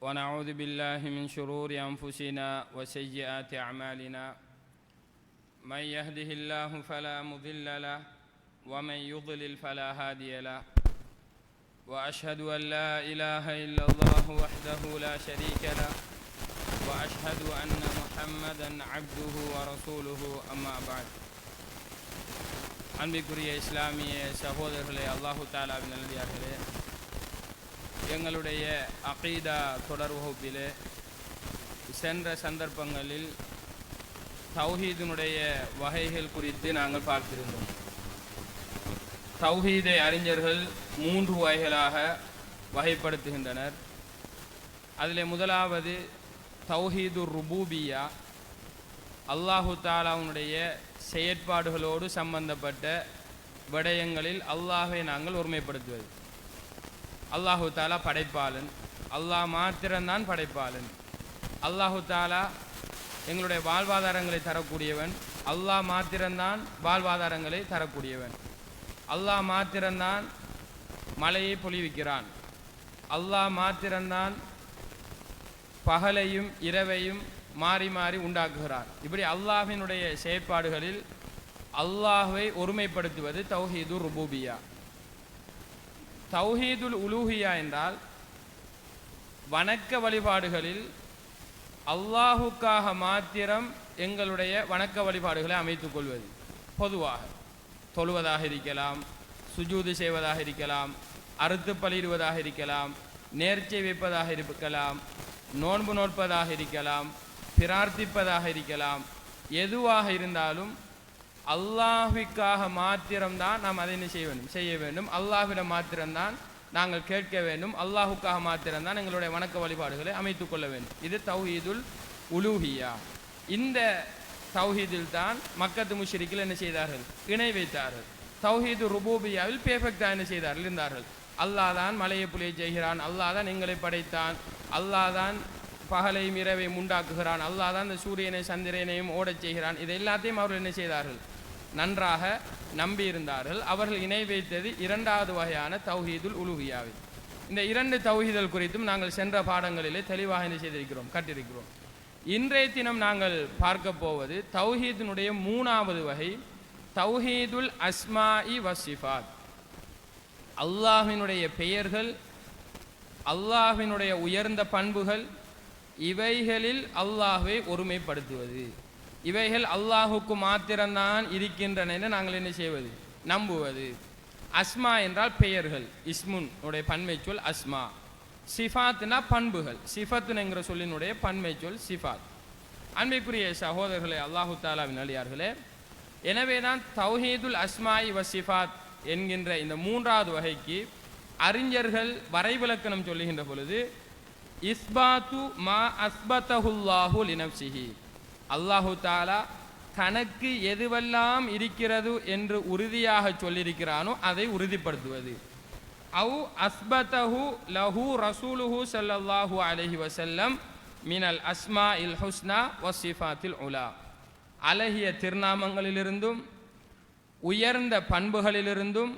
ونعوذ بالله من شرور أنفسنا وسيئات أعمالنا. من يهده الله فلا مضل له ومن يضلل فلا هادي له. وأشهد أن لا إله إلا الله وحده لا شريك له وأشهد أن محمدا عبده ورسوله أما بعد. அன்பிற்குரிய இஸ்லாமிய சகோதரர்களே அல்லாஹு தாலாவின் நல்லடியார்களே எங்களுடைய அகீதா தொடர் வகுப்பிலே சென்ற சந்தர்ப்பங்களில் தௌஹீதினுடைய வகைகள் குறித்து நாங்கள் பார்த்திருந்தோம். தௌஹீதை அறிஞர்கள் மூன்று வகைகளாக வகைப்படுத்துகின்றனர். அதில் முதலாவது தௌஹீது ருபூபியா அல்லாஹு தாலாவுடைய செயற்பாடுகளோடு சம்பந்தப்பட்ட விடயங்களில் அல்லாஹை நாங்கள் ஒருமைப்படுத்துவது. அல்லாஹு தாலா படைப்பாளன். அல்லாஹ் மாத்திரம்தான் படைப்பாளன். அல்லாஹு தாலா எங்களுடைய வாழ்வாதாரங்களை தரக்கூடியவன். அல்லாஹ் மாத்திரம்தான் வாழ்வாதாரங்களை தரக்கூடியவன். அல்லாஹ் மாத்திரம்தான் மழையை பொழிவிக்கிறான். அல்லாஹ் மாத்திரம்தான் பகலையும் இரவையும் மாறி மாறி உண்டாக்குகிறான் இப்படி அல்லாஹினுடைய செயற்பாடுகளில் அல்லாஹை ஒருமைப்படுத்துவது தௌஹீது ருபூபியா. தௌஹீதுல் உலூஹியா என்றால் வணக்க வழிபாடுகளில் அல்லாஹுக்காக மாத்திரம் எங்களுடைய வணக்க வழிபாடுகளை அமைத்துக் கொள்வது. பொதுவாக தொழுவதாக இருக்கலாம் சுஜூது செய்வதாக இருக்கலாம் அறுத்து பலிடுவதாக இருக்கலாம் நேர்ச்சை வைப்பதாக இருக்கலாம் நோன்பு நோட்பதாக இருக்கலாம் பிரார்த்திப்பதாக இருக்கலாம் எதுவாக இருந்தாலும் அல்லாஹுக்காக மாத்திரம்தான் நாம் அதை என்ன செய்ய வேண்டும்? செய்ய வேண்டும். அல்லாஹ்விடம் மாத்திரம்தான் நாங்கள் கேட்க வேண்டும். அல்லாஹுக்காக மாத்திரம்தான் எங்களுடைய வணக்க வழிபாடுகளை அமைத்து கொள்ள வேண்டும். இது தௌஹீதுல் உலூஹியா. இந்த தௌஹீதில் தான் மக்கத்து முஷரிக்கில் என்ன செய்தார்கள்? இணை வைத்தார்கள். தௌஹீது ருபூபியாவில் பேஃபெக்டாக என்ன செய்தார்கள்? இருந்தார்கள். அல்லாஹ் தான் மலையை புலியை செய்கிறான். அல்லாஹ் தான் எங்களை படைத்தான். அல்லாஹ் தான் பகலையும் இரவையும் உண்டாக்குகிறான். அல்லாஹ் தான் இந்த சூரியனை சந்திரனையும் ஓடச் செய்கிறான். இதை எல்லாத்தையும் அவர்கள் என்ன செய்தார்கள்? நன்றாக நம்பியிருந்தார்கள். அவர்கள் இணை வைத்தது இரண்டாவது வகையான தௌஹீதுல் உலுகியாவை இந்த இரண்டு தௌஹீதல் குறித்தும் நாங்கள் சென்ற பாடங்களிலே தெளிவாக என்ன செய்திருக்கிறோம் கட்டிருக்கிறோம் இன்றைய தினம் நாங்கள் பார்க்க போவது தௌஹீதினுடைய மூணாவது வகை தௌஹீதுல் அஸ்மாஇ வசிஃபாத் அல்லாஹினுடைய பெயர்கள் அல்லாஹினுடைய உயர்ந்த பண்புகள் இவைகளில் அல்லாஹை ஒருமைப்படுத்துவது. இவைகள் அல்லாஹுக்கு மாத்திரம்தான் இருக்கின்றன என்று நாங்கள் என்ன செய்வது? நம்புவது. அஸ்மா என்றால் பெயர்கள். இஸ்முன் உடைய பன்மை சொல் அஸ்மா. சிஃபாத்னா பண்புகள். சிஃபத்துன் சொல்லினுடைய பன்மை சொல் சிஃபாத். அன்பிற்குரிய சகோதரர்களே அல்லாஹு தாலாவின் அழியார்களே எனவே தான் தௌஹீதுல் அஸ்மாய் சிஃபாத் என்கின்ற இந்த மூன்றாவது வகைக்கு அறிஞர்கள் வரைவிலக்கணம் சொல்லுகின்ற பொழுது இஸ்பாத்து மா அஸ்பத்தஹுல்லாஹு லினப்சிஹி அல்லாஹு தாலா தனக்கு எதுவெல்லாம் இருக்கிறது என்று உறுதியாக சொல்லியிருக்கிறானோ அதை உறுதிப்படுத்துவது. அவு அஸ்பதஹு லஹு ரசூலுஹு ஸல்லல்லாஹு அலஹி வசல்லம் மினல் அஸ்மா இல் ஹுஸ்னா வசிஃபாத்தில் உலா. அழகிய திருநாமங்களிலிருந்தும் உயர்ந்த பண்புகளிலிருந்தும்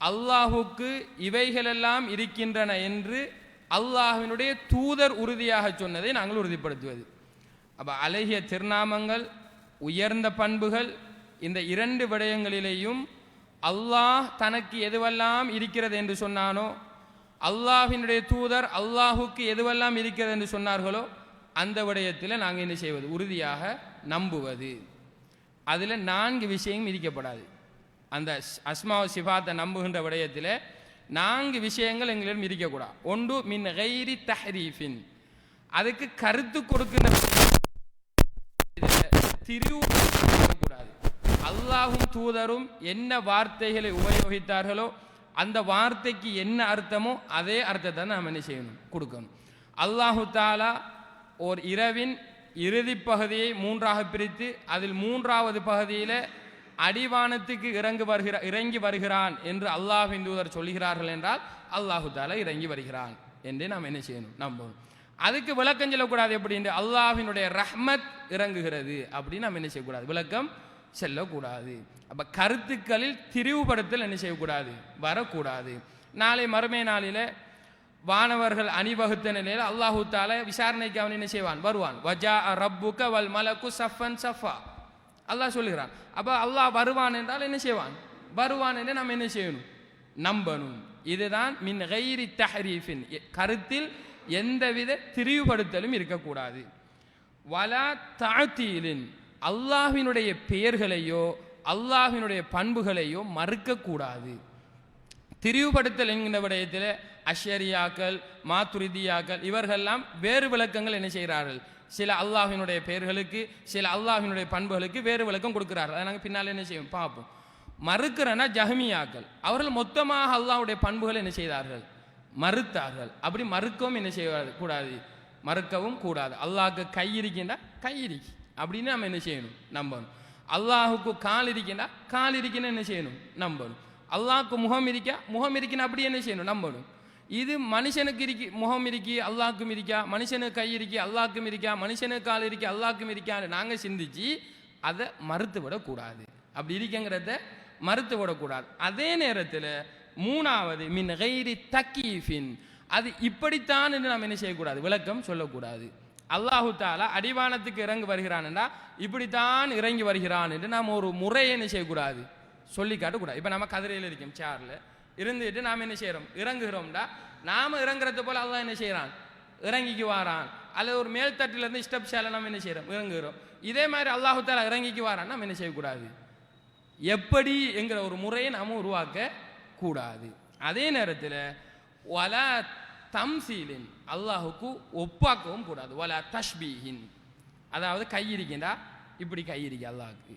அல்லாஹுக்கு இவைகளெல்லாம் இருக்கின்றன என்று அல்லாஹினுடைய தூதர் உறுதியாக சொன்னதை நாங்கள் உறுதிப்படுத்துவது. அப்போ அழகிய திருநாமங்கள் உயர்ந்த பண்புகள் இந்த இரண்டு விடயங்களிலேயும் அல்லாஹ் தனக்கு எதுவெல்லாம் இருக்கிறது என்று சொன்னானோ அல்லாஹினுடைய தூதர் அல்லாஹுக்கு எதுவெல்லாம் இருக்கிறது என்று சொன்னார்களோ அந்த விடயத்தில் நாங்கள் என்ன செய்வது? உறுதியாக நம்புவது. அதில் நான்கு விஷயம் விதிக்கப்படாது அந்த அஸ்மாவ சிஃபாத்தை நம்புகின்ற விடயத்தில் நான்கு விஷயங்கள் எங்களிடம் இருக்கக்கூடாது ஒன்று மின் கைரி தஹரீஃபின். அதுக்கு கருத்து கொடுக்கின்ற திரிவு கூடாது அல்லாஹும் தூதரும் என்ன வார்த்தைகளை உபயோகித்தார்களோ அந்த வார்த்தைக்கு என்ன அர்த்தமோ அதே அர்த்தத்தை நாம் என்ன செய்யணும்? கொடுக்கணும். அல்லாஹு தாலா ஓர் இரவின் இறுதி பகுதியை மூன்றாக பிரித்து அதில் மூன்றாவது பகுதியில் அடிவானத்துக்கு இறங்கு வருகிற இறங்கி வருகிறான் என்று அல்லாஹ் தூதர் சொல்கிறார்கள் என்றால் அல்லாஹு தாலா இறங்கி வருகிறான் என்று நாம் என்ன செய்யணும்? நம்பணும். அதுக்கு விளக்கம் சொல்லக்கூடாது எப்படின்னு? அல்லாஹினுடைய ரஹ்மத் இறங்குகிறது. அப்படின்னு நம்ம என்ன செய்யக்கூடாது? விளக்கம் செல்லக்கூடாது. அப்போ கருத்துக்களில் திரிவுபடுத்தல் என்ன செய்யக்கூடாது? வரக்கூடாது. நாளை மறுமை நாளில் வானவர்கள் அணிவகுத்த நிலையில் அல்லாஹு தால விசாரணைக்கு அவன் என்ன செய்வான்? வருவான். வஜா ரப்புக வல் மலக்கு சஃபன் சஃபா. அல்லாஹ் சொல்லுகிறான். அப்போ அல்லாஹ் வருவான் என்றால் என்ன செய்வான்? வருவான் என்று நம்ம என்ன செய்யணும்? நம்பணும். இதுதான் மின் கைரி தஹரீஃபின். கருத்தில் எந்தவித திரிவுபடுத்தலும் இருக்கக்கூடாது. வலா தாத்தீலின் அல்லாஹினுடைய பெயர்களையோ அல்லாஹினுடைய பண்புகளையோ மறுக்கக்கூடாது. திரிவுபடுத்தல் என்கின்ற விடயத்தில் அஷரியாக்கள் மாத்துரிதியாக்கள் இவர்கள்லாம் வேறு விளக்கங்கள் என்ன செய்கிறார்கள்? சில அல்லாஹினுடைய பெயர்களுக்கு சில அல்லாஹினுடைய பண்புகளுக்கு வேறு விளக்கம் கொடுக்கிறார்கள். அதை நாங்கள் பின்னால் என்ன செய்வோம்? பார்ப்போம். மறுக்கிறனா ஜஹமியாக்கள். அவர்கள் மொத்தமாக அல்லாஹுடைய பண்புகள் என்ன செய்தார்கள்? மறுத்தார்கள். அப்படி மறுக்கவும் என்ன செய்ய கூடாது. மறுக்கவும் கூடாது. அல்லாஹுக்கு கை இருக்கின்றா? கை இருக்கு. அப்படின்னு நம்ம என்ன செய்யணும்? நம்பணும். அல்லாஹுக்கு கால் இருக்கின்றா? கால் இருக்குன்னு என்ன செய்யணும்? நம்பணும். அல்லாஹ்க்கு முகம் இருக்கா? முகம் இருக்குன்னு அப்படி என்ன செய்யணும்? நம்பணும். இது மனுஷனுக்கு இருக்கி. முகம் இருக்கி அல்லாஹ்க்கும் இருக்கா? மனுஷனுக்கு கை இருக்கி அல்லாஹ்க்கும் இருக்கா? மனுஷனுக்கு கால் இருக்கி அல்லாஹ்க்கும் இருக்கான்னு நாங்கள் சிந்திச்சு அதை மறுத்து விடக்கூடாது அப்படி இருக்கங்கிறத மறுத்து விடக்கூடாது அதே நேரத்தில் மூணாவது மின் கைரி தக்கீஃபின். அது இப்படித்தான் என்று நாம் என்ன செய்யக்கூடாது? விளக்கம் சொல்லக்கூடாது. அல்லாஹு தாலா அடிவானத்துக்கு இறங்கி வருகிறான்டா இப்படித்தான் இறங்கி வருகிறான் என்று நாம் ஒரு முறையை என்ன செய்யக்கூடாது? சொல்லி காட்டக்கூடாது. இப்போ நம்ம கதிரையில் இருக்கோம் சேரில் இருந்துட்டு நாம் என்ன செய்கிறோம் இறங்குகிறோம்டா. நாம் இறங்குறது போல் அல்லாஹ் என்ன செய்கிறான் இறங்கிக்கு வாரான். அல்லது ஒரு மேல்தட்டிலேருந்து ஸ்டெப் சேல நம்ம என்ன செய்கிறோம் இறங்குகிறோம். இதே மாதிரி அல்லாஹு தாலா இறங்கிக்கு வாரான். நம்ம என்ன செய்யக்கூடாது? எப்படி என்கிற ஒரு முறையை நாம் உருவாக்க கூடாது அதே நேரத்தில் வலா தம்சீலின் அல்லாஹுக்கு ஒப்பாக்கவும் கூடாது. வலா தஷ்பீஹின். அதாவது கை இருக்கின்றா இப்படி கை இருக்கு அல்லாஹுக்கு.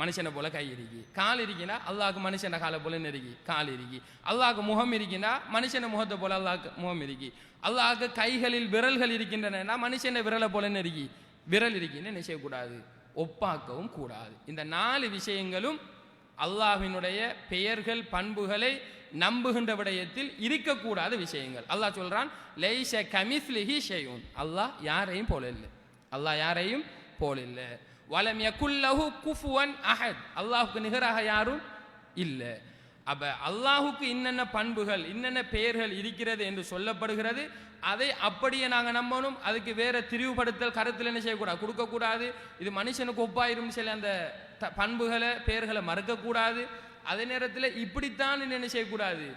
மனுஷனை போல கை இருக்கு கால் இருக்கின்றா அல்லாஹுக்கு மனுஷனை காலை போல நெருக்கி. கால் இருக்கு அல்லாஹுக்கு முகம் இருக்கின்றா மனுஷனை முகத்தை போல அல்லாஹுக்கு முகம் இருக்கு அல்லாஹுக்கு கைகளில் விரல்கள் இருக்கின்றன மனுஷனை விரலை போல நெருக்கி. விரல் இருக்கின்னு நினைச்சக்கூடாது ஒப்பாக்கவும் கூடாது. இந்த நாலு விஷயங்களும் அல்லாஹினுடைய பெயர்கள் பண்புகளை நம்புகின்ற விடயத்தில் இருக்கக்கூடாத விஷயங்கள். அல்லாஹ் சொல்கிறான் லைஷ கமிஸ்லிஹி ஷையுன் அல்லாஹ் யாரையும் போல இல்லை அல்லாஹ் யாரையும் போல இல்லை வலம் யகுல்லஹு குஃபுவன் அஹத். அல்லாஹுக்கு நிகராக யாரும் இல்லை. அப்ப அல்லாஹுக்கு இன்னென்ன பண்புகள் இன்னென்ன பெயர்கள் இருக்கிறது என்று சொல்லப்படுகிறது அதை அப்படியே நாங்கள் நம்பணும். அதுக்கு வேற திரிவுபடுத்தல் கருத்தில் என்ன செய்யக்கூடாது கொடுக்கக்கூடாது. இது மனுஷனுக்கு ஒப்பாயிரும் சில அந்த த- பண்புகளை பெயர்களை மறுக்கக்கூடாது. அதே நேரத்தில் இப்படித்தான் என்ன செய்யக்கூடாது?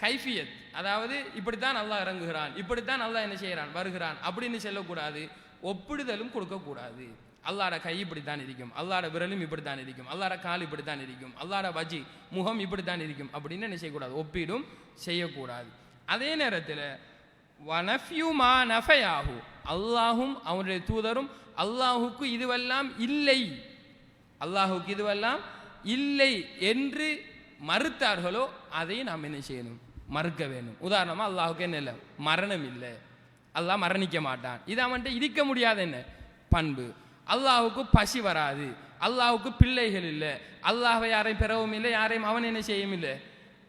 கைஃபியத். அதாவது இப்படித்தான் நல்லா இறங்குகிறான் இப்படித்தான் நல்லா என்ன செய்கிறான் வருகிறான் அப்படின்னு சொல்லக்கூடாது. ஒப்பிடுதலும் கொடுக்கக்கூடாது. அல்லாட கை இப்படித்தான் இருக்கும். அல்லாட விரலும் இப்படித்தான் இருக்கும். அல்லாட கால் இப்படித்தான் இருக்கும். அல்லாட வஜி முகம் இப்படித்தான் இருக்கும். அப்படின்னு என்ன செய்யக்கூடாது? ஒப்பீடும் செய்யக்கூடாது. அதே நேரத்தில் வனஃப்யூமா நஃபையாகு அல்லாஹும் அவனுடைய தூதரும் அல்லாஹுக்கு இதுவெல்லாம் இல்லை. அல்லாஹுக்கு இதுவெல்லாம் இல்லை என்று மறுத்தார்களோ அதை நாம் என்ன செய்யணும்? மறுக்க வேணும் உதாரணமாக அல்லாஹுக்கு என்ன இல்லை? மரணம் இல்லை. அல்லாஹ் மரணிக்க மாட்டான். இது அவன்கிட்ட இருக்க முடியாத என்ன? பண்பு. அல்லாஹுக்கு பசி வராது. அல்லாஹுக்கு பிள்ளைகள் இல்லை. அல்லாஹை யாரையும் பெறவும் இல்லை யாரையும் அவன் என்ன செய்யவும் இல்லை.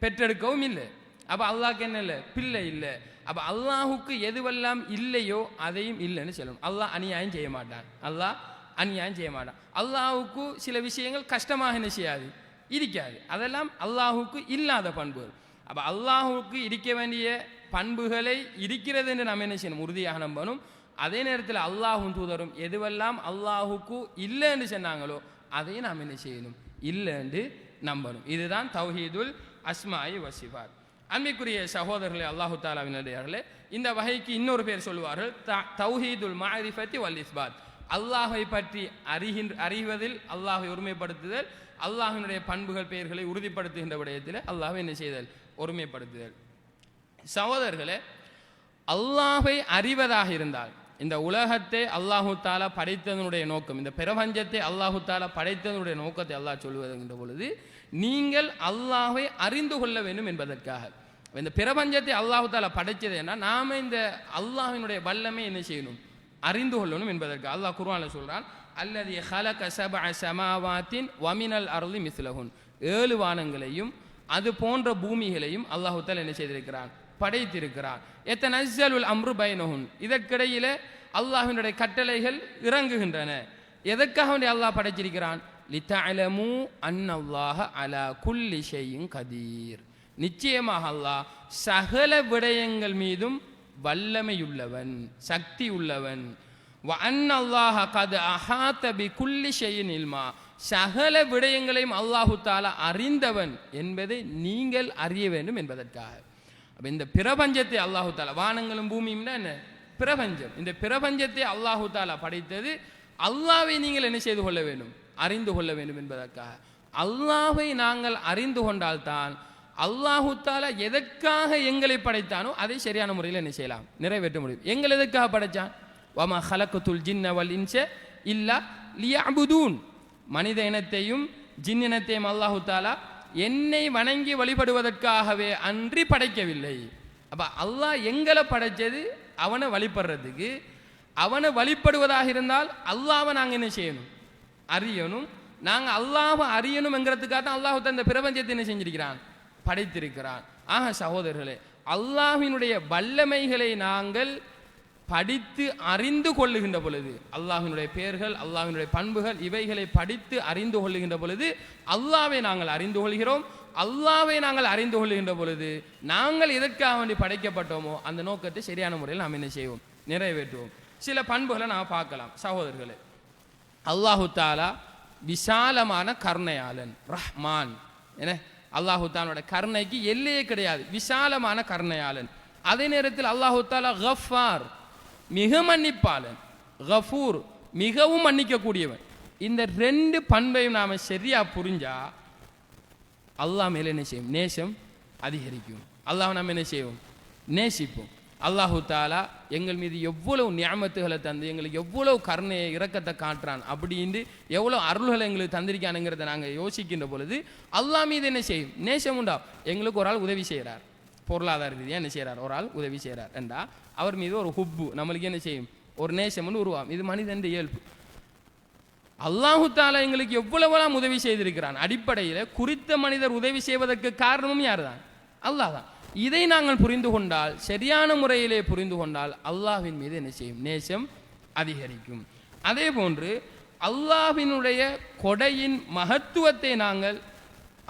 பெற்றெடுக்கவும் இல்லை. அப்போ அல்லாஹ்க்கு என்ன இல்லை? பிள்ளை இல்லை. அப்போ அல்லாஹுக்கு எதுவெல்லாம் இல்லையோ அதையும் இல்லைன்னு சொல்லணும் அல்லாஹ் அநியாயம் செய்ய மாட்டான். அல்லாஹ் அநியாயம் செய்ய மாட்டான். அல்லாஹுக்கு சில விஷயங்கள் கஷ்டமாக என்ன செய்யாது? இருக்காது. அதெல்லாம் அல்லாஹுக்கு இல்லாத பண்புகள் அப்போ அல்லாஹுக்கு இருக்க வேண்டிய பண்புகளை இருக்கிறது என்று நாம் என்ன செய்யணும்? உறுதியாக நம்பணும். அதே நேரத்தில் அல்லாஹும் தூதரும் எதுவெல்லாம் அல்லாஹுக்கு இல்லைன்னு சொன்னாங்களோ அதையும் நாம் என்ன செய்யணும்? இல்லைன்னு நம்பணும். இதுதான் தௌஹீதுல் அஸ்மாயி வசிபார் அன்மைக்குரிய சகோதரர்களே அல்லாஹு தாலாவினர்களே இந்த வகைக்கு இன்னொரு பேர் சொல்லுவார்கள் த- தௌஹீதுல் மாரிஃபத்தி வல் இஸ்பாத். அல்லாஹை பற்றி அறிகின்ற அறிவதில் அல்லாஹை ஒருமைப்படுத்துதல் அல்லாஹினுடைய பண்புகள் பெயர்களை உறுதிப்படுத்துகின்ற விடயத்தில் அல்லாஹை என்ன செய்தல்? ஒருமைப்படுத்துதல். சகோதரர்களே அல்லாஹை அறிவதாக இருந்தால் இந்த உலகத்தை அல்லாஹு தாலா படைத்ததனுடைய நோக்கம் இந்த பிரபஞ்சத்தை அல்லாஹு தாலா படைத்ததனுடைய நோக்கத்தை அல்லாஹ் சொல்வதுங்கிற பொழுது நீங்கள் அல்லாஹை அறிந்து கொள்ள வேண்டும் என்பதற்காக. இந்த பிரபஞ்சத்தை அல்லாஹு தாலா படைச்சது என்ன? நாம இந்த அல்லாஹினுடைய வல்லமை என்ன செய்யணும்? அறிந்து கொள்ளணும் என்பதற்கு அல்லாஹ் குர்ஆன்ல சொல்றான் அல்லது ஹலக சப சமாவாத்தின் வமினல் அருளி மிஸ்லகுன் ஏழு வானங்களையும் அது போன்ற பூமிகளையும் அல்லாஹு தாலா என்ன செய்திருக்கிறான்? படைத்திருக்கிறான் எத்தனல் அம்ரு பைனஹுன் இதற்கிடையிலே அல்லாஹினுடைய கட்டளைகள் இறங்குகின்றன. எதற்காக வேண்டி அல்லாஹ் படைச்சிருக்கிறான் லித்தஅலமு அன்னல்லாஹ அலா குல்லி ஷைஇன் கதீர். நிச்சயமாக அல்லாஹ் சகல விடயங்கள் மீதும் வல்லமையுள்ளவன் சக்தி உள்ளவன் வஅன்ன அல்லாஹ கது அஹாத குல்லி இல்மா. சகல விடயங்களையும் அல்லாஹு தாலா அறிந்தவன் என்பதை நீங்கள் அறிய வேண்டும் என்பதற்காக. அப்போ இந்த பிரபஞ்சத்தை அல்லாஹு தாலா வானங்களும் பூமியும்னா என்ன? பிரபஞ்சம். இந்த பிரபஞ்சத்தை அல்லாஹு தாலா படைத்தது அல்லாவை நீங்கள் என்ன செய்து கொள்ள வேண்டும்? அறிந்து கொள்ள வேண்டும் என்பதற்காக. அல்லாஹை நாங்கள் அறிந்து கொண்டால்தான் அல்லாஹு தாலா எதற்காக எங்களை படைத்தானோ அதை சரியான முறையில் என்ன செய்யலாம்? நிறைவேற்ற முடியும். எங்களை எதற்காக படைத்தான் வமா ஹலக்குத்துல் ஜின்னவல் இன்ச இல்லா லியஅபுதூன். மனித இனத்தையும் ஜின் இனத்தையும் அல்லாஹு தாலா என்னை வணங்கி வழிபடுவதற்காகவே அன்றி படைக்கவில்லை. அப்போ அல்லாஹ் எங்களை படைச்சது அவனை வழிபடுறதுக்கு. அவனை வழிபடுவதாக இருந்தால் அல்லாவை நாங்கள் என்ன செய்யணும்? அறியணும். நாங்கள் அல்லாவை அறியணுங்கிறதுக்காக தான் அல்லாஹ் இந்த பிரபஞ்சத்தை என்ன செஞ்சிருக்கிறான்? படைத்திருக்கிறான். ஆக சகோதரர்களே அல்லாஹினுடைய வல்லமைகளை நாங்கள் படித்து அறிந்து கொள்ளுகின்ற பொழுது அல்லாஹினுடைய பெயர்கள் அல்லாஹினுடைய பண்புகள் இவைகளை படித்து அறிந்து கொள்ளுகின்ற பொழுது அல்லாவை நாங்கள் அறிந்து கொள்கிறோம். அல்லாவை நாங்கள் அறிந்து கொள்ளுகின்ற பொழுது நாங்கள் எதற்காக வேண்டி படைக்கப்பட்டோமோ அந்த நோக்கத்தை சரியான முறையில் நாம் என்ன செய்வோம்? நிறைவேற்றுவோம். சில பண்புகளை நாம் பார்க்கலாம். சகோதரர்களே அல்லாஹு தாலா விசாலமான கருணையாளன் ரஹ்மான். என்ன? அல்லாஹு தாலோட கருணைக்கு எல்லையே கிடையாது. விசாலமான கருணையாளன். அதே நேரத்தில் அல்லாஹு தாலா கஃபார். மிக மன்னிப்பாளன் கஃபூர் மிகவும் மன்னிக்கக்கூடியவன். இந்த ரெண்டு பண்பையும் நாம் சரியா புரிஞ்சா அல்லாஹ் மேலே என்ன செய்யும்? நேசம் அதிகரிக்கும். அல்லாஹ் நாம் என்ன செய்வோம்? நேசிப்போம். அல்லாஹு தாலா எங்கள் மீது எவ்வளவு நியாமத்துகளை தந்து எங்களுக்கு எவ்வளவு கருணையை இறக்கத்தை காட்டுறான் அப்படின்னு எவ்வளோ அருள்களை எங்களுக்கு தந்திருக்கானுங்கிறத நாங்கள் யோசிக்கின்ற பொழுது அல்லாஹ் மீது என்ன செய்யும்? நேசம் உண்டா எங்களுக்கு ஒரு ஆள் உதவி செய்கிறார் பொருளாதார ரீதியாக என்ன செய்கிறார் ஒரு ஆள் உதவி செய்கிறார் என்றா அவர் மீது ஒரு ஹுப்பு. நம்மளுக்கு என்ன செய்யும்? ஒரு நேசம்னு உருவாகும். இது மனிதன் இயல்பு. அல்லாஹு தாலா எங்களுக்கு எவ்வளவெல்லாம் உதவி செய்திருக்கிறான்? அடிப்படையில் குறித்த மனிதர் உதவி செய்வதற்கு காரணமும் யார்தான்? அல்லாஹ் தான் இதை நாங்கள் புரிந்து கொண்டால் சரியான முறையிலே புரிந்து கொண்டால் அல்லாஹின் மீது என்ன செய்யும்? நேசம் அதிகரிக்கும். அதே போன்று அல்லாஹினுடைய கொடையின் மகத்துவத்தை நாங்கள்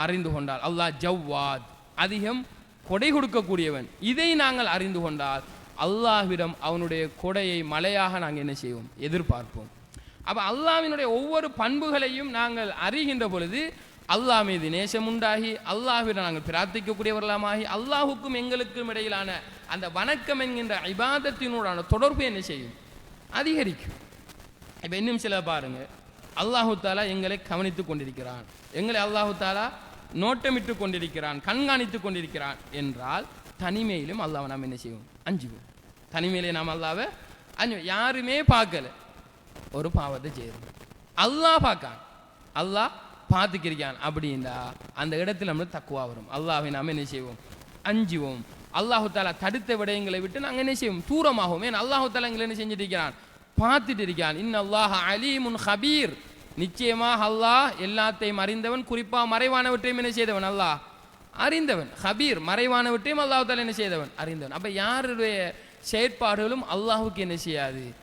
அறிந்து கொண்டால் அல்லாஹ் ஜவ்வாத் அதிகம் கொடை கொடுக்கக்கூடியவன். இதை நாங்கள் அறிந்து கொண்டால் அல்லாஹ்விடம் அவனுடைய கொடையை மலையாக நாங்கள் என்ன செய்வோம்? எதிர்பார்ப்போம். அப்போ அல்லாவினுடைய ஒவ்வொரு பண்புகளையும் நாங்கள் அறிகின்ற பொழுது அல்லாஹ் மீது நேசம் உண்டாகி அல்லாஹ்விடம் நாங்கள் பிரார்த்திக்கக்கூடியவர்களாமாகி அல்லாஹுக்கும் எங்களுக்கும் இடையிலான அந்த வணக்கம் என்கின்ற இபாதத்தினூடான தொடர்பு என்ன செய்யும்? அதிகரிக்கும். இப்போ இன்னும் சில பாருங்கள் அல்லாஹு தாலா எங்களை கவனித்து கொண்டிருக்கிறான். எங்களை அல்லாஹு தாலா நோட்டமிட்டு கொண்டிருக்கிறான் கண்காணித்துக் கொண்டிருக்கிறான் என்றால் தனிமையிலும் அல்லாஹ் நாம் என்ன செய்வோம்? அஞ்சுவோம். தனிமையிலே நாம் அல்லாவை அஞ்சு யாருமே பார்க்கல. ஒரு பாவத்தை செய்யறோம். அல்லாஹ் பார்க்கான். அல்லாஹ் பார்த்துக்கிருக்கான். அப்படின்னா அந்த இடத்துல நம்மளுக்கு தக்குவா வரும். அல்லாஹை நாம் என்ன செய்வோம்? அஞ்சுவோம். அல்லாஹு தாலா தடுத்த விடயங்களை விட்டு நாங்கள் என்ன செய்வோம்? தூரமாகவும். ஏன்? அல்லாஹு தாலா எங்களை என்ன செஞ்சுட்டு இருக்கிறான்? பார்த்துட்டு இருக்கான். இன் அல்லாஹ் அலீமுன் ஹபீர் நிச்சயமாக அல்லாஹ் எல்லாத்தையும் அறிந்தவன் குறிப்பாக மறைவானவற்றையும் என்ன செய்தவன் அல்லாஹ்? அறிந்தவன். ஹபீர் மறைவானவற்றையும் அல்லாஹ் என்ன செய்தவன்? அறிந்தவன். அப்போ யாருடைய செயற்பாடுகளும் அல்லாஹுக்கு என்ன செய்யாது?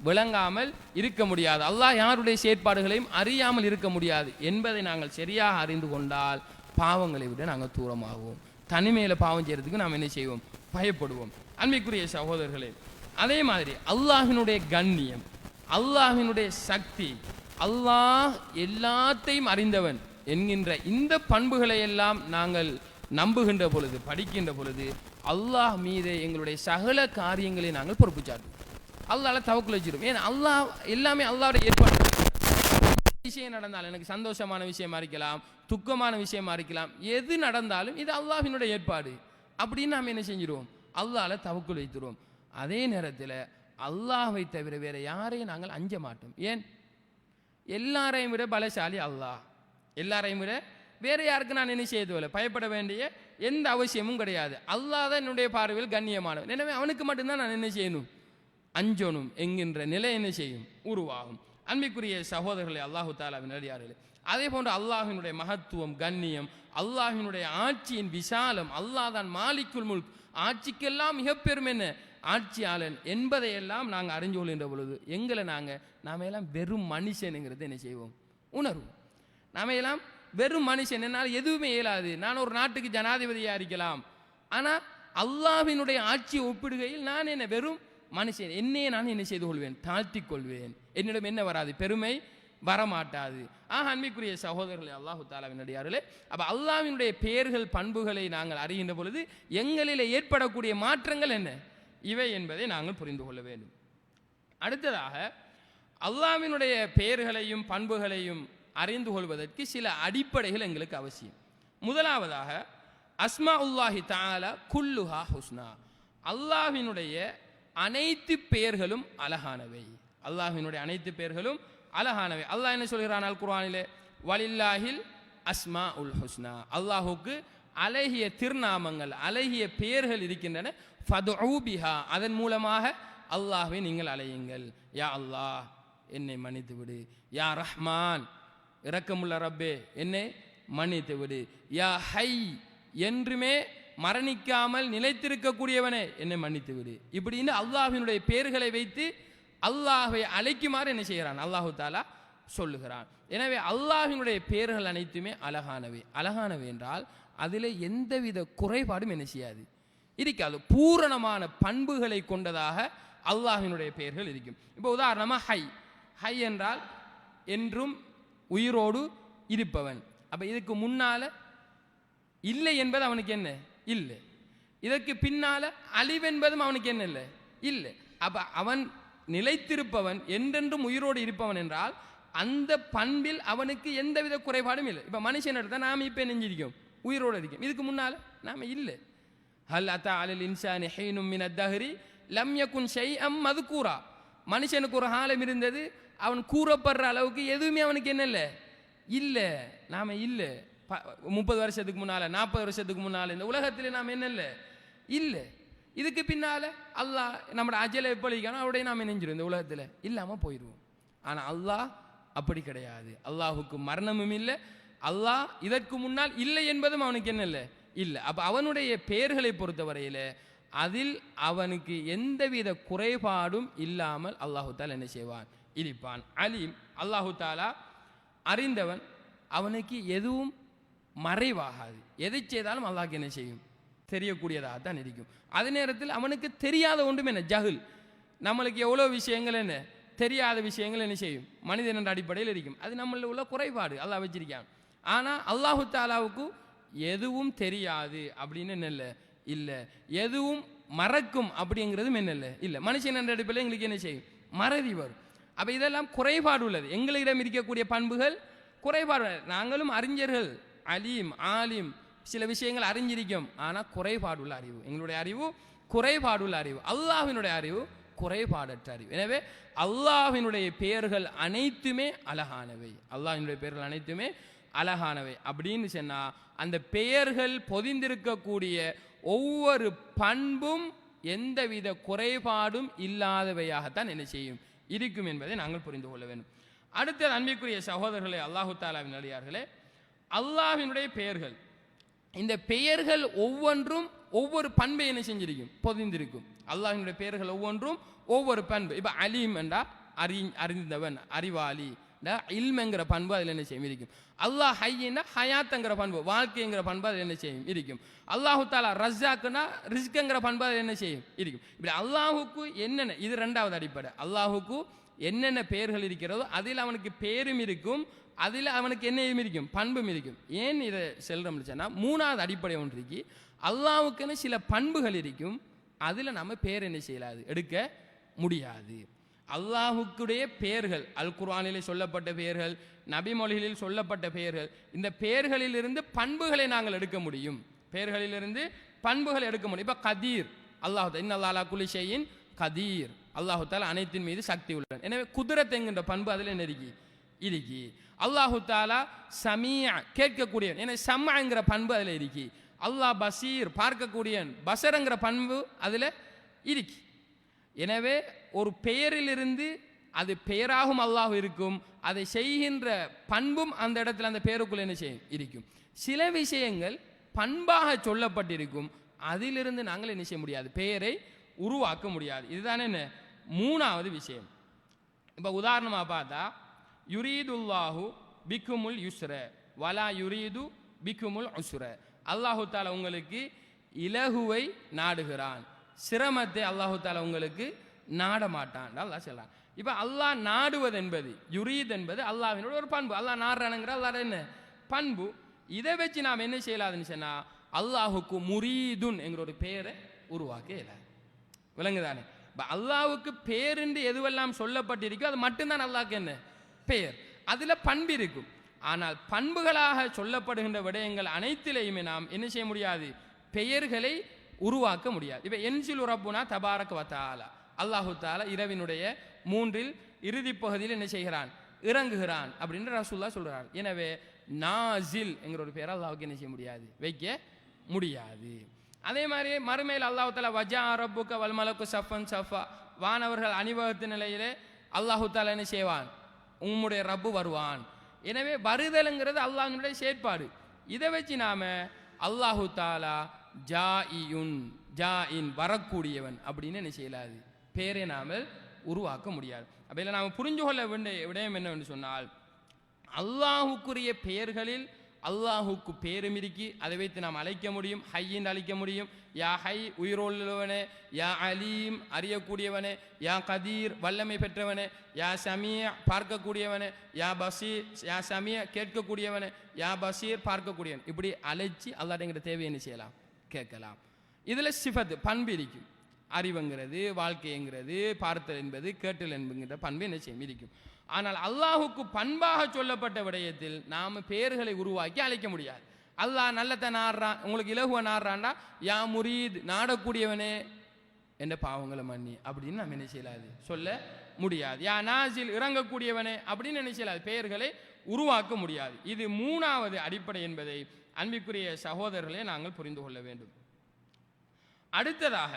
விளங்காமல் இருக்க முடியாது. அல்லாஹ் யாருடைய செயற்பாடுகளையும் அறியாமல் இருக்க முடியாது என்பதை நாங்கள் சரியாக அறிந்து கொண்டால் பாவங்களை விட நாங்கள் தூரமாகுவோம் தனிமையில் பாவம் செய்கிறதுக்கு நாம் என்ன செய்வோம்? பயப்படுவோம். அன்மைக்குரிய சகோதரர்களே அதே மாதிரி அல்லாஹினுடைய கண்ணியம் அல்லாஹினுடைய சக்தி அல்லாஹ் எல்லாத்தையும் அறிந்தவன் என்கின்ற இந்த பண்புகளை எல்லாம் நாங்கள் நம்புகின்ற பொழுது படிக்கின்ற பொழுது அல்லாஹ் மீது எங்களுடைய சகல காரியங்களை நாங்கள் பொறுப்பு சாட்டுவோம் அல்லால தவக்குல வச்சிடும் ஏன் அல்லாஹ் எல்லாமே அல்லாவோட ஏற்பாடு. விஷயம் நடந்தாலும் எனக்கு சந்தோஷமான விஷயமா இருக்கலாம் துக்கமான விஷயமா இருக்கலாம் எது நடந்தாலும் இது அல்லாஹ்வினுடைய ஏற்பாடு. அப்படின்னு நாம் என்ன செஞ்சிருவோம்? அல்லால தவக்குள் வைத்துருவோம். அதே நேரத்தில் அல்லாஹை தவிர வேற யாரையும் நாங்கள் அஞ்ச மாட்டோம். ஏன்? எல்லாரையும் விட பலசாலி அல்லாஹ். எல்லாரையும் விட வேறு யாருக்கு நான் என்ன செய்யறதில்லை பயப்பட வேண்டிய எந்த அவசியமும் கிடையாது. அல்லாஹ் தான் என்னுடைய பார்வையில் கண்ணியமானவன். எனவே அவனுக்கு மட்டும்தான் நான் என்ன செய்யணும்? அஞ்சனும் என்கின்ற நிலை என்ன செய்யும்? உருவாகும். அன்பிற்குரிய சகோதரர்களை அல்லாஹு தாலாவின் அடியார்களே. அதே போன்று அல்லாஹினுடைய மகத்துவம் கண்ணியம் அல்லாஹினுடைய ஆட்சியின் விசாலம் அல்லாஹ் தான் மாலிக்குள் முல்க். ஆட்சிக்கெல்லாம் மிக என்ன? ஆட்சியாளன் என்பதையெல்லாம் நாங்கள் அறிஞ்சு கொள்கின்ற பொழுது எங்களை நாங்கள் நாம எல்லாம் வெறும் மனுஷனுங்கிறது என்ன செய்வோம்? உணர்வோம். நாம எல்லாம் வெறும் மனுஷன் என்னால் எதுவுமே இயலாது. நான் ஒரு நாட்டுக்கு ஜனாதிபதியாக இருக்கலாம். ஆனால் அல்லாவினுடைய ஆட்சியை ஒப்பிடுகையில் நான் என்ன வெறும் மனுஷன். என்னையே நான் என்ன செய்து கொள்வேன்? தாழ்த்திக் கொள்வேன். என்னிடம் என்ன வராது? பெருமை வரமாட்டாது. ஆக அன்பிற்குரிய சகோதரர்களே அல்லாஹு தாலாவினுடையார்களே அப்போ அல்லாவினுடைய பெயர்கள் பண்புகளை நாங்கள் அறிகின்ற பொழுது எங்களில் ஏற்படக்கூடிய மாற்றங்கள் என்ன? இவை என்பதை நாங்கள் புரிந்து கொள்ள வேண்டும். அடுத்ததாக அல்லாவினுடைய பெயர்களையும் பண்புகளையும் அறிந்து கொள்வதற்கு சில அடிப்படைகள் எங்களுக்கு அவசியம். முதலாவதாக அஸ்மா உல்லாஹி தாலா குல்லுஹா ஹுஸ்னா. அல்லாஹினுடைய அனைத்து பெயர்களும் அழகானவை. அல்லாஹினுடைய அனைத்து பெயர்களும் அழகானவை. அல்லாஹ் என்ன சொல்கிறான் அல் குர்வானிலே வலில்லாஹில் அஸ்மா உல் ஹுஸ்னா. அல்லாஹுக்கு அழகிய திருநாமங்கள் அழகிய பெயர்கள் இருக்கின்றன. ஃபதுபிஹா அதன் மூலமாக அல்லாஹ்வை நீங்கள் அலையுங்கள் யா அல்லாஹ் என்னை மன்னித்து விடு யா ரஹ்மான் இரக்கமுள்ள ரப்பே என்னை மன்னித்து விடு யா ஹை என்றுமே மரணிக்காமல் நிலைத்திருக்கக்கூடியவனே என்னை மன்னித்து விடு இப்படின்னு அல்லாஹினுடைய பெயர்களை வைத்து அல்லாஹை அழைக்குமாறு என்ன செய்கிறான்? அல்லாஹு தாலா சொல்லுகிறான். எனவே அல்லாஹினுடைய பெயர்கள் அனைத்துமே அழகானவை. அழகானவை என்றால் அதில் எந்தவித குறைபாடும் என்ன செய்யாது. இருக்காது. பூரணமான பண்புகளை கொண்டதாக அல்லாஹினுடைய பெயர்கள் இருக்கும். இப்போ உதாரணமாக ஹை. ஹை என்றால் என்றும் உயிரோடு இருப்பவன். அப்போ இதுக்கு முன்னால இல்லை என்பது அவனுக்கு என்ன? இல்லை. இதற்கு பின்னால அழிவென்பதும் அவனுக்கு என்ன இல்லை? இல்லை. அப்ப அவன் நிலைத்திருப்பவன் என்றென்றும் உயிரோடு இருப்பவன் என்றால் அந்த பண்பில் அவனுக்கு எந்தவித குறைபாடும் இல்லை. இப்போ மனுஷன் எடுத்தால் நாம இப்போ நெஞ்சிருக்கோம் உயிரோடு இருக்கும் இதுக்கு முன்னால் நாம் இல்லை. ஹல் அத்தா அலில் இன்சானி ஹைனும் மின் அத்தஹரி ஷை அம் மது கூறா மனுஷனுக்கு ஒரு காலம் இருந்தது. அவன் கூறப்படுற அளவுக்கு எதுவுமே அவனுக்கு என்ன இல்லை? இல்லை. நாம இல்லை. ப- முப்பது வருஷத்துக்கு முன்னால் நாற்பது வருஷத்துக்கு முன்னால் இந்த உலகத்தில் நாம் என்ன இல்லை? இல்லை. இதுக்கு பின்னால அல்லாஹ் நம்மளோட அஜலை எப்பளிக்கணும் அவருடைய நாம் நினைஞ்சிடும் இந்த உலகத்தில். இல்லாமல் போயிடுவோம். ஆனால் அல்லாஹ் அப்படி கிடையாது. அல்லாஹுக்கு மரணமும் இல்லை அல்லாஹ் இதற்கு முன்னால் இல்லை என்பதும் அவனுக்கு என்ன இல்லை? இல்லை. அப்போ அவனுடைய பெயர்களை பொறுத்தவரையில் அதில் அவனுக்கு எந்தவித குறைபாடும் இல்லாமல் அல்லாஹு தாலா என்ன செய்வான்? இருப்பான் அலீம். அல்லாஹு தாலா அறிந்தவன் அவனுக்கு எதுவும் மறைவாகாது. எதை செய்தாலும் அல்லாஹ்க்கு என்ன செய்யும்? தெரியக்கூடியதாக தான் இருக்கும். அதே நேரத்தில் அவனுக்கு தெரியாத ஒன்றும் என்ன? ஜஹில். நம்மளுக்கு எவ்வளோ விஷயங்கள் என்ன? தெரியாத விஷயங்கள் என்ன செய்யும்? மனிதன் என்ற அடிப்படையில் இருக்கும். அது நம்மள உள்ள குறைபாடு. அல்லாஹ் வச்சிருக்கான். ஆனால் அல்லாஹு தாலாவுக்கு எதுவும் தெரியாது அப்படின்னு என்ன இல்லை. இல்லை எதுவும் மறக்கும் அப்படிங்கிறதும் என்ன இல்லை. இல்லை மனுஷன் என்ற அடிப்பில் எங்களுக்கு என்ன செய்யும்? மறதி வரும். அப்போ இதெல்லாம் குறைபாடு உள்ளது. எங்களிடம் இருக்கக்கூடிய பண்புகள் குறைபாடு நாங்களும் அறிஞர்கள். அலீம் ஆலிம். சில விஷயங்கள் அறிஞ்சிருக்கோம். ஆனால் குறைபாடுள்ள அறிவு. எங்களுடைய அறிவு குறைபாடுள்ள அறிவு. அல்லாஹினுடைய அறிவு குறைபாடற்ற அறிவு. எனவே அல்லாஹினுடைய பெயர்கள் அனைத்துமே அழகானவை. அல்லாஹினுடைய பெயர்கள் அனைத்துமே அழகானவை. அப்படின்னு சொன்னால் அந்த பெயர்கள் பொதிந்திருக்கக்கூடிய ஒவ்வொரு பண்பும் எந்தவித குறைபாடும் இல்லாதவையாகத்தான் என்ன செய்யும்? இருக்கும் என்பதை நாங்கள் புரிந்து கொள்ள வேண்டும். அடுத்த அன்பிற்குரிய சகோதரர்களே அல்லாஹு தாலாவின் அடியார்களே அல்லாஹினுடைய பெயர்கள். இந்த பெயர்கள் ஒவ்வொன்றும் ஒவ்வொரு பண்பை என்ன செஞ்சிருக்கும்? பொதிந்திருக்கும். அல்லாஹினுடைய பெயர்கள் ஒவ்வொன்றும் ஒவ்வொரு பண்பு. இப்போ அலீம் என்றா அறி அறிந்தவன் அறிவாளி. இல்மெங்கிற பண்பு அதில் என்ன செய்யும் இருக்கும் அல்லாஹ் ஹையின்னா ஹயாத்துங்கிற பண்பு வாழ்க்கைங்கிற பண்பு அதில் என்ன செய்யும் இருக்கும் அல்லாஹு தாலா ரஸ்ஸாக்குனா ரிஸ்க்குங்கிற பண்பு அதில் என்ன செய்யும் இருக்கும் இப்படி அல்லாஹுக்கு என்னென்ன இது ரெண்டாவது அடிப்படை அல்லாஹுக்கு என்னென்ன பெயர்கள் இருக்கிறதோ அதில் அவனுக்கு பேரும் இருக்கும் அதில் அவனுக்கு என்னையும் இருக்கும் பண்பும் இருக்கும் ஏன் இதை செல்றோம்னு சொன்னால் மூணாவது அடிப்படை ஒன்று இருக்கு அல்லாவுக்குன்னு சில பண்புகள் இருக்கும் அதில் நம்ம பேர் என்ன செய்யலாது எடுக்க முடியாது அல்லாஹுக்குடைய பெயர்கள் அல் குர்ஆனிலே சொல்லப்பட்ட பெயர்கள் நபிமொழிகளில் சொல்லப்பட்ட பெயர்கள் இந்த பெயர்களிலிருந்து பண்புகளை நாங்கள் எடுக்க முடியும். பெயர்களிலிருந்து பண்புகளை எடுக்க முடியும். இப்போ கதீர் அல்லாஹு இன்ன அல்லா குலிஷையின் கதீர். அல்லாஹு தாலா அனைத்தின் மீது சக்தி உள்ளது எனவே குதிரத் என்கின்ற பண்பு அதில் என்ன இருக்கி இருக்கி அல்லாஹு தாலா சமியா கேட்கக்கூடியவன். ஏன்னா சம்மாங்கிற பண்பு அதில் இருக்கி அல்லாஹ் பசீர் பார்க்கக்கூடியவன். பசரங்கிற பண்பு அதில் இருக்கி எனவே ஒரு பெயரிலிருந்து அது பெயராகும் அல்லாஹ் இருக்கும் அதை செய்கின்ற பண்பும் அந்த இடத்துல அந்த பெயருக்குள்ள என்ன செய்யும் இருக்கும். சில விஷயங்கள் பண்பாக சொல்லப்பட்டிருக்கும் அதிலிருந்து நாங்கள் என்ன செய்ய முடியாது பெயரை உருவாக்க முடியாது. இதுதானே என்ன? மூணாவது விஷயம். இப்போ உதாரணமாக பார்த்தா யுரீதுல்லாஹு பிக்குமுல் யுஸ்ர வலா யுரீது பிக்குமுல் உசுர அல்லாஹு தாலா உங்களுக்கு இலகுவை நாடுகிறான். சிரமத்தை அல்லாஹு தாலா உங்களுக்கு நாட மாட்டான் அல்லாஹ் சொல்லலாம் இப்போ அல்லாஹ் நாடுவது என்பது யுரீத் என்பது அல்லாஹ்வினோட ஒரு பண்பு. அல்லாஹ் நாடுறானுங்கிற அல்லாட என்ன? பண்பு. இதை வச்சு நாம் என்ன செய்யலாதுன்னு சொன்னால் அல்லாஹுக்கு முரீதுன் என்கிற ஒரு பெயரை உருவாக்க இயலாது விளங்குதானே? இப்போ அல்லாவுக்கு பேருண்டு எதுவெல்லாம் சொல்லப்பட்டிருக்கோ அது மட்டும்தான் அல்லாவுக்கு என்ன? பெயர் அதில் பண்பு இருக்கும். ஆனால் பண்புகளாக சொல்லப்படுகின்ற விடயங்கள் அனைத்திலையுமே நாம் என்ன செய்ய முடியாது? பெயர்களை உருவாக்க முடியாது. இப்போ என்சில் உரப்புனா தபாரக் வத்தாலா. அல்லாஹு தாலா இரவினுடைய மூன்றில் இறுதிப் பகுதியில் என்ன செய்கிறான்? இறங்குகிறான் அப்படின்னு ரசூல்லா சொல்கிறார் எனவே நாசில் என்கிற ஒரு பேரை அல்லாவுக்கு என்ன செய்ய முடியாது? வைக்க முடியாது. அதே மாதிரி மறுமையில் அல்லாஹு தாலா வஜா ரப்புக்க வல்மலக்கு சஃபன் சஃபா. வானவர்கள் அணிவகுத்த நிலையிலே அல்லாஹு தாலா என்ன செய்வான்? உம்முடைய ரப்பு வருவான். எனவே வருதலுங்கிறது அல்லாஹினுடைய செயற்பாடு. இதை வச்சு நாம் அல்லாஹு தாலா ஜா இயுன் ஜா இன் வரக்கூடியவன் அப்படின்னு என்ன செய்யலாது? பேரை நாம் உருவாக்க முடியாது. அப்ப நாம் புரிஞ்சு கொள்ள வேண்டிய விடயம் என்னவென்று சொன்னால் அல்லாஹுக்குரிய பெயர்களில் அல்லாஹுக்கு பேரும் இருக்கி அதை வைத்து நாம் அழைக்க முடியும் ஹையின் அழைக்க முடியும். யா ஹை உயிரோள்ளவனே யா அலீம் அறியக்கூடியவனே யா கதீர் வல்லமை பெற்றவனே யா சமிய பார்க்கக்கூடியவனே யா பசீர் யா சமிய கேட்கக்கூடியவனே யா பசீர் பார்க்கக்கூடியவன். இப்படி அழைச்சி அல்லாட்டங்கிற தேவை என்ன செய்யலாம்? கேட்கலாம். இதில் சிஃபத் பண்பு இருக்கும். அறிவுங்கிறது வாழ்க்கைங்கிறது பார்த்தல் என்பது கேட்டல் என்பதுங்கிற பண்பு என்ன செய்யும்? இருக்கும். ஆனால் அல்லாஹுக்கு பண்பாக சொல்லப்பட்ட விடயத்தில் நாம் பெயர்களை உருவாக்கி அழைக்க முடியாது. அல்லாஹ் நல்லத்தை நாடுறான் உங்களுக்கு இலகுவ நாடுறான்டா யா முரீத் நாடக்கூடியவனே என்ற பாவங்களை மன்னி. அப்படின்னு நம்ம என்ன செய்யலாது? சொல்ல முடியாது. யா நாசில் இறங்கக்கூடியவனே அப்படின்னு என்ன செய்யலாது? பெயர்களை உருவாக்க முடியாது. இது மூணாவது அடிப்படை என்பதை அன்பிற்குரிய சகோதரர்களே நாங்கள் புரிந்து கொள்ள வேண்டும். அடுத்ததாக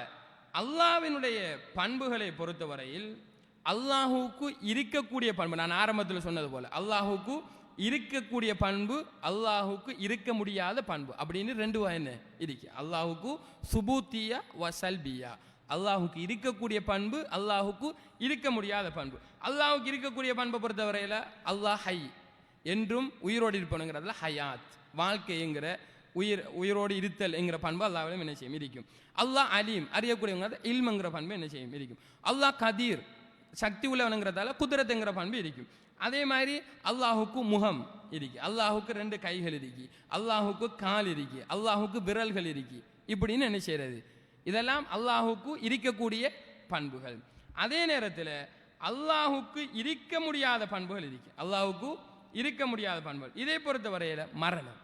அல்லாவினுடைய பண்புகளை பொறுத்தவரையில் அல்லாஹுக்கு இருக்கக்கூடிய பண்பு நான் ஆரம்பத்தில் சொன்னது போல அல்லாஹுக்கு இருக்கக்கூடிய பண்பு அல்லாஹுக்கு இருக்க முடியாத பண்பு அப்படின்னு ரெண்டு என்ன? இருக்கு. அல்லாஹுக்கு சுபூத்தியா வ சல்பியா. அல்லாஹுக்கு இருக்கக்கூடிய பண்பு அல்லாஹுக்கு இருக்க முடியாத பண்பு. அல்லாஹுக்கு இருக்கக்கூடிய பண்பை பொறுத்தவரையில் அல்லாஹ் ஹை. என்றும் உயிரோடு இருப்பணுங்கிறதுல ஹயாத். வாழ்க்கைங்கிற உயிர் உயிரோடு இருத்தல் என்கிற பண்பு அல்லாவிலும் என்ன செய்யும்? இருக்கும் அல்லாஹ் அலீம் அறியக்கூடியவங்க இல்முங்கிற பண்பு என்ன செய்யும்? இருக்கும் அல்லாஹ் கதீர் சக்தி உள்ளவனுங்கிறதால குதிரத்துங்கிற பண்பு இருக்கும் அதே மாதிரி அல்லாஹுக்கு முகம் இருக்கு அல்லாஹுக்கு ரெண்டு கைகள் இருக்கு அல்லாஹுக்கு கால் இருக்கு அல்லாஹுக்கு விரல்கள் இருக்கு இப்படின்னு என்ன செய்யறது? இதெல்லாம் அல்லாஹுக்கு இருக்கக்கூடிய பண்புகள். அதே நேரத்தில் அல்லாஹுக்கு இருக்க முடியாத பண்புகள் இருக்கு. அல்லாஹுக்கு இருக்க முடியாத பண்புகள். இதை பொறுத்த வரையில் மரணம்.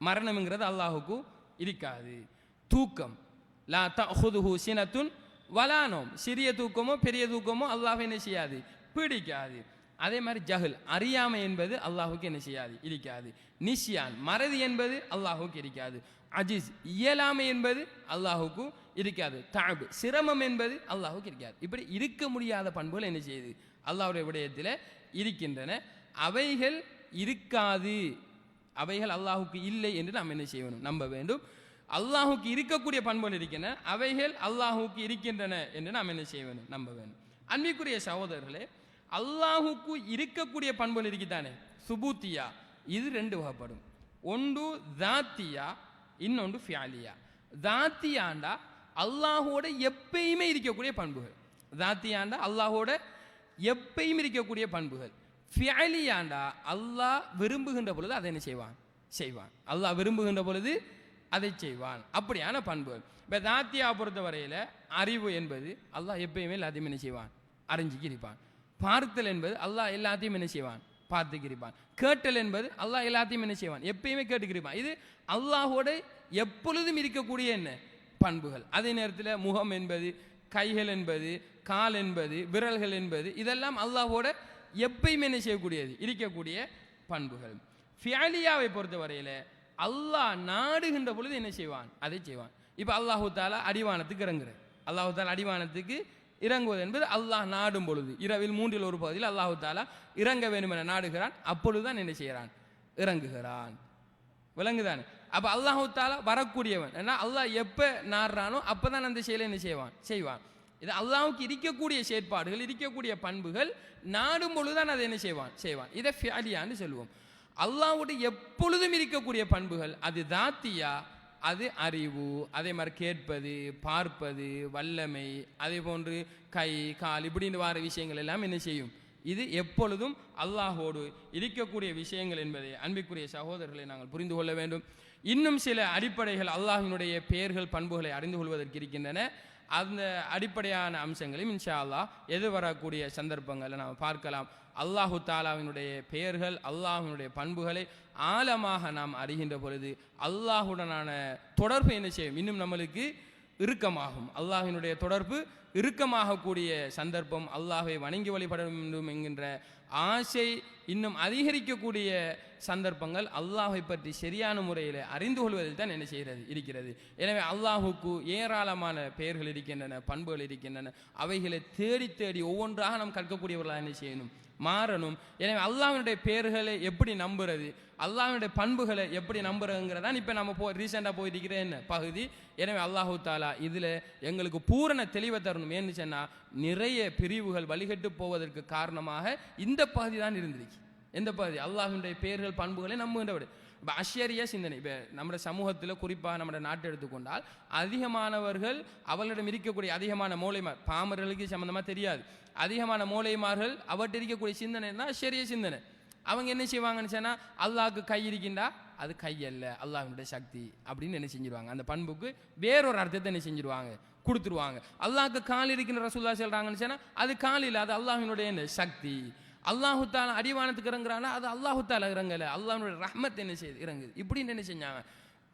மரணம்ங்கிறது அல்லாஹுக்கு இருக்காது. தூக்கம். லா தஹுதுஹு சினத்துன் வலானோம் சிறிய தூக்கமோ பெரிய தூக்கமோ அல்லாஹ் என்ன செய்யாது? பிடிக்காது. அதே மாதிரி ஜஹல் அறியாமை என்பது அல்லாஹுக்கு என்ன செய்யாது? இருக்காது. நிஷியான் மறதி என்பது அல்லாஹுக்கு இருக்காது. அஜிஸ் இயலாமை என்பது அல்லாஹுக்கு இருக்காது. தாழ்வு சிரமம் என்பது அல்லாஹுக்கு இருக்காது. இப்படி இருக்க முடியாத பண்புகள் என்ன செய்யுது? அல்லாஹுடைய விடயத்தில் இருக்கின்றன. அவைகள் இருக்காது. அவைகள் அல்லாஹுக்கு இல்லை என்று நாம் என்ன செய்யணும் நம்ப வேண்டும். அல்லாஹுக்கு இருக்கக்கூடிய பண்புகள் இருக்கின்றன. அவைகள் அல்லாஹுக்கு இருக்கின்றன என்று நாம் என்ன செய்ய வேண்டும்? நம்ப வேண்டும். அன்பிக்குரிய சகோதரர்களே அல்லாஹுக்கு இருக்கக்கூடிய பண்புகள் இருக்குதானே? சுபூத்தியா. இது ரெண்டு வகைப்படும். ஒன்று தாத்தியா இன்னொன்று ஃபியாலியா. தாத்தியாண்டா அல்லாஹோட எப்பயுமே இருக்கக்கூடிய பண்புகள். தாத்தியாண்டா அல்லாஹோட எப்பயும் இருக்கக்கூடிய பண்புகள். ஃபியலியாண்டா அல்லாஹ் விரும்புகின்ற பொழுது அதை என்ன செய்வான் செய்வான் அல்லாஹ் விரும்புகின்ற பொழுது அதை செய்வான் அப்படியான பண்புகள் இப்போ தாத்தியா பொறுத்த வரையில் அறிவு என்பது அல்லாஹ் எப்பயுமே எல்லாத்தையும் என்ன செய்வான் அறிஞ்சிக்கு இருப்பான் பார்த்தல் என்பது அல்லாஹ் எல்லாத்தையும் என்ன செய்வான் பார்த்துக்கிருப்பான் கேட்டல் என்பது அல்லாஹ் எல்லாத்தையும் என்ன செய்வான் எப்பயுமே கேட்டுக்கிருப்பான் இது அல்லாஹோட எப்பொழுதும் இருக்கக்கூடிய என்ன பண்புகள் அதே நேரத்தில் முகம் என்பது கைகள் என்பது கால் என்பது விரல்கள் என்பது இதெல்லாம் அல்லாஹோட எப்பயுமே என்ன செய்யக்கூடியது? இருக்கக்கூடிய பண்புகள். ஃபியாலியாவை பொறுத்தவரையில் அல்லாஹ் நாடுகின்ற பொழுது என்ன செய்வான்? அதை செய்வான். இப்போ அல்லாஹு தாலா அடிவானத்துக்கு இறங்குற அல்லாஹு தாலா அடிவானத்துக்கு இறங்குவது என்பது அல்லாஹ் நாடும் பொழுது. இரவில் மூன்றில் ஒரு பகுதியில் அல்லாஹு தாலா இறங்க வேண்டும் என நாடுகிறான். அப்பொழுதுதான் என்ன செய்கிறான்? இறங்குகிறான். விளங்குதானே? அப்போ அல்லாஹு தாலா வரக்கூடியவன். ஏன்னா அல்லாஹ் எப்போ நாடுறானோ அப்போ தான் அந்த செயலை என்ன செய்வான்? செய்வான். இது அல்லாஹுக்கு இருக்கக்கூடிய செயற்பாடுகள் இருக்கக்கூடிய பண்புகள் நாடும் பொழுதுதான் அதை என்ன செய்வான்? செய்வான். இதை ஃபியாலியான்னு சொல்லுவோம். அல்லாஹ்வுடைய எப்பொழுதும் இருக்கக்கூடிய பண்புகள் அது தாத்தியா அது அறிவு அதே மாதிரி கேட்பது பார்ப்பது வல்லமை அதே போன்று கை கால் இப்படின்னு வார விஷயங்கள் எல்லாம் என்ன செய்யும்? இது எப்பொழுதும் அல்லாஹோடு இருக்கக்கூடிய விஷயங்கள் என்பதை அன்பிற்குரிய சகோதரர்களை நாங்கள் புரிந்து கொள்ள வேண்டும். இன்னும் சில அடிப்படைகள் அல்லாஹினுடைய பெயர்கள் பண்புகளை அறிந்து கொள்வதற்கு இருக்கின்றன. அந்த அடிப்படையான அம்சங்களையும் இன்ஷா அல்லாஹ் எது வரக்கூடிய சந்தர்ப்பங்களை நாம் பார்க்கலாம். அல்லாஹு தாலாவினுடைய பெயர்கள் அல்லாஹினுடைய பண்புகளை ஆழமாக நாம் அறிகின்ற பொழுது அல்லாஹுடனான தொடர்பு என்ன செய்யும்? இன்னும் நம்மளுக்கு இறுக்கமாகும். அல்லாஹினுடைய தொடர்பு இறுக்கமாகக்கூடிய சந்தர்ப்பம் அல்லாஹை வணங்கி வழிபட வேண்டும் என்கின்ற ஆசை இன்னும் அதிகரிக்கக்கூடிய சந்தர்ப்பங்கள் அல்லாஹை பற்றி சரியான முறையில் அறிந்து கொள்வதில் தான் என்ன செய்கிறது இருக்கிறது. எனவே அல்லாஹுக்கு ஏராளமான பெயர்கள் இருக்கின்றன பண்புகள் இருக்கின்றன. அவைகளை தேடி தேடி ஒவ்வொன்றாக நாம் கற்கக்கூடியவர்களாக என்ன செய்யணும்? மாறணும். எனவே அல்லாவினுடைய பேர்களை எப்படி நம்புறது? அல்லாவினுடைய பண்புகளை எப்படி நம்புறதுங்கிறதான் இப்போ நம்ம போ ரீசெண்டாக போயிருக்கிற என்ன பகுதி. எனவே அல்லாஹு தாலா இதில் எங்களுக்கு பூரண தெளிவை தரணும். ஏன்னு சொன்னால் நிறைய பிரிவுகள் வழிகட்டு போவதற்கு காரணமாக இந்த பகுதி தான் இருந்திருக்கு. எந்த பகுதி? அல்லாஹினுடைய பெயர்கள் பண்புகளை நம்புகின்றவர் இப்போ ஆச்சரிய சிந்தனை இப்போ நம்ம சமூகத்தில் குறிப்பாக நம்ம நாட்டை எடுத்துக்கொண்டால் அதிகமானவர்கள் அவர்களிடம் இருக்கக்கூடிய அதிகமான மூளைமார் பாமர்களுக்கு சம்மந்தமாக தெரியாது. அதிகமான மூளைமார்கள் அவர்கிட்ட இருக்கக்கூடிய சிந்தனை தான் சிந்தனை. அவங்க என்ன செய்வாங்கன்னு சொன்னால் அல்லாவுக்கு கை இருக்கின்றா? அது கை அல்ல. சக்தி அப்படின்னு என்ன செஞ்சிருவாங்க. அந்த பண்புக்கு வேறொரு அர்த்தத்தை என்ன செஞ்சிருவாங்க? கொடுத்துருவாங்க. அல்லாவுக்கு கால் இருக்கின்ற ரசூல்லா சொல்கிறாங்கன்னு சொன்னால் அது கால் இல்லை அது அல்லாஹினுடைய என்ன? சக்தி. அல்லாஹு தாலா அடிவானத்துக்கு இறங்குறானா? அது அல்லாஹு தாலா இறங்கல. அல்லாஹனுடைய ரஹ்மத் என்ன செய்யுது இறங்குது. இப்படின்னு என்ன செஞ்சாங்க?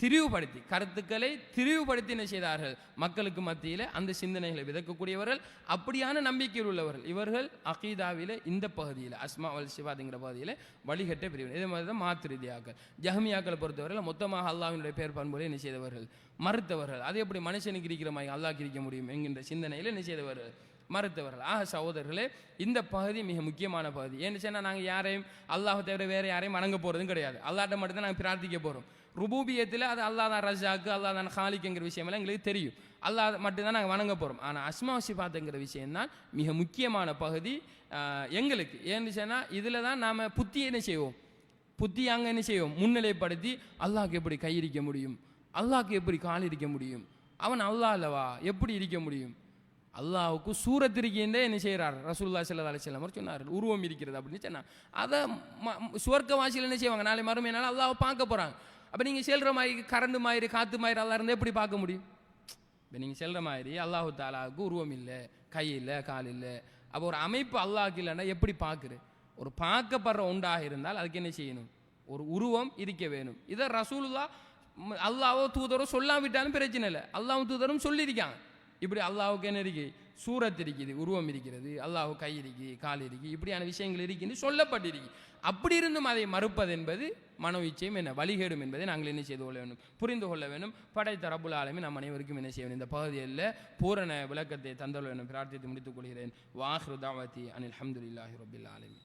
திரிவுபடுத்தி கருத்துக்களை திரிவுபடுத்தி என்ன செய்தார்கள்? மக்களுக்கு மத்தியில் அந்த சிந்தனைகளை விதக்கக்கூடியவர்கள் அப்படியான நம்பிக்கையில் உள்ளவர்கள். இவர்கள் அகீதாவில் இந்த பகுதியில் அஸ்மா வல் சிவாதுங்கிற பகுதியில் வழிகட்ட பிரிவினர். இதே மாதிரி தான் மாத்திருதியாக்கள் ஜஹமியாக்களை பொறுத்தவரையில் மொத்தமாக அல்லாஹினுடைய பேர் பண்புகளை என்ன செய்தவர்கள்? மறுத்தவர்கள். அது எப்படி மனுஷனுக்கு இருக்கிற மாதிரி அல்லாஹ் கிரிக்க முடியும் என்கின்ற சிந்தனையில் என்ன செய்தவர்கள்? மறுத்தவர்கள். ஆக சகோதரர்களே இந்த பகுதி மிக முக்கியமான பகுதி. ஏன்னு சொன்னால் நாங்கள் யாரையும் அல்லாஹ் தவிர வேறு யாரையும் வணங்க போகிறதும் கிடையாது. அல்லாட்ட மட்டும் தான் நாங்கள் பிரார்த்திக்க போகிறோம் ருபூபியத்தில் அது அல்லாஹ் தான் ரஜாக்கு அல்லாஹ் தான் ஹாலிக்குங்கிற விஷயமெல்லாம் எங்களுக்கு தெரியும். அல்லாத மட்டும்தான் நாங்கள் வணங்க போகிறோம் ஆனால் அஸ்மா சிபாத்துங்கிற விஷயம்தான் மிக முக்கியமான பகுதி எங்களுக்கு. ஏன்னு சொன்னால் இதில் தான் நாம் புத்தி என்ன செய்வோம்? புத்தி அங்கே என்ன செய்வோம்? முன்னிலைப்படுத்தி அல்லாஹ்க்கு எப்படி கை இருக்க முடியும்? அல்லாஹ்க்கு எப்படி கால் இருக்க முடியும்? அவன் அல்லாஹ் அல்லவா எப்படி இருக்க முடியும்? அல்லாவுக்கு சூரத்திருக்கின்றே என்ன செய்கிறார் ரசூல்லா சல்லா அலிஸ்லாம் மாதிரி சொன்னார் உருவம் இருக்கிறது அப்படின்னு சொன்னார் அதை ம- என்ன செய்வாங்க? நாளை மறுமையினால் அல்லாவை பார்க்க போகிறாங்க அப்போ நீங்கள் செல்கிற மாதிரி கரண்டு மாதிரி காற்று மாதிரி அல்லாஹ் இருந்தால் எப்படி பார்க்க முடியும்? இப்போ நீங்கள் செல்கிற மாதிரி அல்லாஹு தாலாவுக்கு உருவம் இல்லை கை இல்லை கால் இல்லை. அப்போ ஒரு அமைப்பு அல்லாஹ்க்கு இல்லைன்னா எப்படி பார்க்குற ஒரு பார்க்கப்படுற ஒன்றாக இருந்தால் அதுக்கு என்ன செய்யணும்? ஒரு உருவம் இருக்க வேணும். இதை ரசூலுல்லா அல்லாவோ தூதரோ தூதரோ சொல்லாவிட்டாலும் பிரச்சனை இல்லை. அல்லாவும் தூதரும் சொல்லியிருக்காங்க. இப்படி அல்லாஹுக்கு என்ன இருக்குது சூரத் இருக்குது உருவம் இருக்கிறது அல்லாஹ் கை இருக்கு கால் இருக்கு இப்படியான விஷயங்கள் இருக்குன்னு சொல்லப்பட்டிருக்கு. அப்படி இருந்தும் அதை மறுப்பது என்பது மனோ என்ன வழிகேடும் என்பதை நாங்கள் என்ன செய்து கொள்ள வேண்டும்? புரிந்து கொள்ள வேண்டும். படைத்த ரபுல் ஆலமீன் நம் அனைவருக்கும் என்ன செய்ய வேண்டும்? இந்த பகுதியில் பூரண விளக்கத்தை தந்தல் வேண்டும் பிரார்த்தித்து முடித்துக் கொள்கிறேன். வாஹ்ரு தாவத்தி அனில் அஹமதுல்லாஹி ரபில் ஆலமி